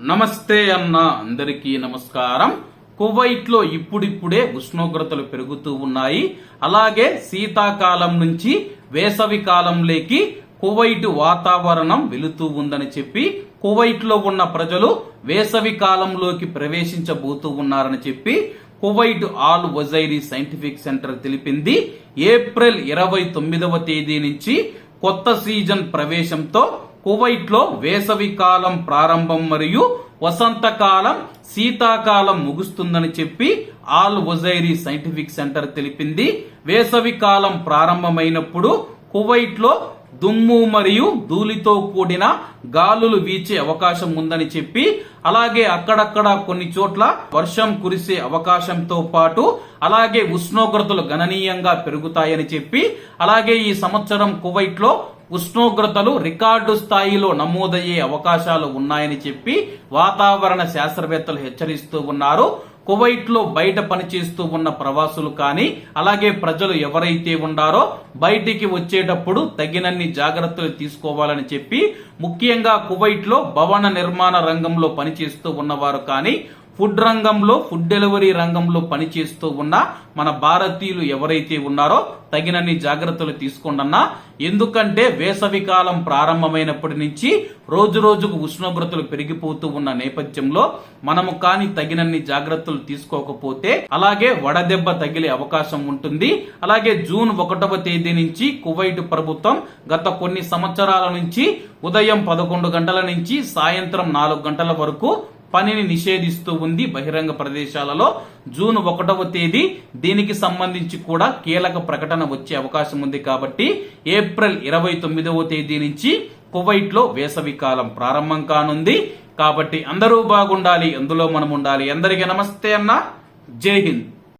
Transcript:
నమస్తే అన్న అందరికీ నమస్కారం. కువైట్లో ఇప్పుడిప్పుడే ఉష్ణోగ్రతలు పెరుగుతూ ఉన్నాయి. అలాగే శీతాకాలం నుంచి వేసవి కాలంలోకి కువైట్ వాతావరణం వెళుతూ ఉందని చెప్పి కువైట్లో ఉన్న ప్రజలు వేసవి కాలంలోకి ప్రవేశించబోతూ ఉన్నారని చెప్పి కువైట్ ఆల్ వజైరీ సైంటిఫిక్ సెంటర్ తెలిపింది. ఏప్రిల్ ఇరవై తొమ్మిదవ తేదీ నుంచి కొత్త సీజన్ ప్రవేశంతో కువైట్లో వేసవి కాలం ప్రారంభం మరియు వసంతకాలం శీతాకాలం ముగుస్తుందని చెప్పి ఆల్ వజైరీ సైంటిఫిక్ సెంటర్ తెలిపింది. వేసవి కాలం ప్రారంభమైనప్పుడు కువైట్లో దుమ్ము మరియు ధూళితో కూడిన గాలులు వీచే అవకాశం ఉందని చెప్పి అలాగే అక్కడక్కడ కొన్ని చోట్ల వర్షం కురిసే అవకాశంతో పాటు అలాగే ఉష్ణోగ్రతలు గణనీయంగా పెరుగుతాయని చెప్పి అలాగే ఈ సంవత్సరం కువైట్లో ఉష్ణోగ్రతలు రికార్డు స్థాయిలో నమోదయ్యే అవకాశాలు ఉన్నాయని చెప్పి వాతావరణ శాస్త్రవేత్తలు హెచ్చరిస్తూ ఉన్నారు. కువైట్లో బయట పనిచేస్తూ ఉన్న ప్రవాసులు కానీ అలాగే ప్రజలు ఎవరైతే ఉండారో బయటికి వచ్చేటప్పుడు తగినన్ని జాగ్రత్తలు తీసుకోవాలని చెప్పి ముఖ్యంగా కువైట్లో భవన నిర్మాణ రంగంలో పనిచేస్తూ ఉన్నవారు కానీ ఫుడ్ రంగంలో ఫుడ్ డెలివరీ రంగంలో పనిచేస్తూ ఉన్న మన భారతీయులు ఎవరైతే ఉన్నారో తగినన్ని జాగ్రత్తలు తీసుకోండన్నా. ఎందుకంటే వేసవి కాలం ప్రారంభమైనప్పటి నుంచి రోజు రోజుకు ఉష్ణోగ్రతలు పెరిగిపోతూ ఉన్న నేపథ్యంలో మనము కాని తగినన్ని జాగ్రత్తలు తీసుకోకపోతే అలాగే వడదెబ్బ తగిలే అవకాశం ఉంటుంది. అలాగే జూన్ ఒకటవ తేదీ నుంచి కువైట్ ప్రభుత్వం గత కొన్ని సంవత్సరాల నుంచి ఉదయం పదకొండు గంటల నుంచి సాయంత్రం నాలుగు గంటల వరకు పనిని నిషేధిస్తూ ఉంది బహిరంగ ప్రదేశాలలో. జూన్ ఒకటవ తేదీ దీనికి సంబంధించి కూడా కీలక ప్రకటన వచ్చే అవకాశం ఉంది కాబట్టి ఏప్రిల్ ఇరవై తొమ్మిదవ తేదీ నుంచి కువైట్లో వేసవి కాలం ప్రారంభం కానుంది. కాబట్టి అందరూ బాగుండాలి అందులో మనం ఉండాలి. అందరికీ నమస్తే అన్న. జై హింద్.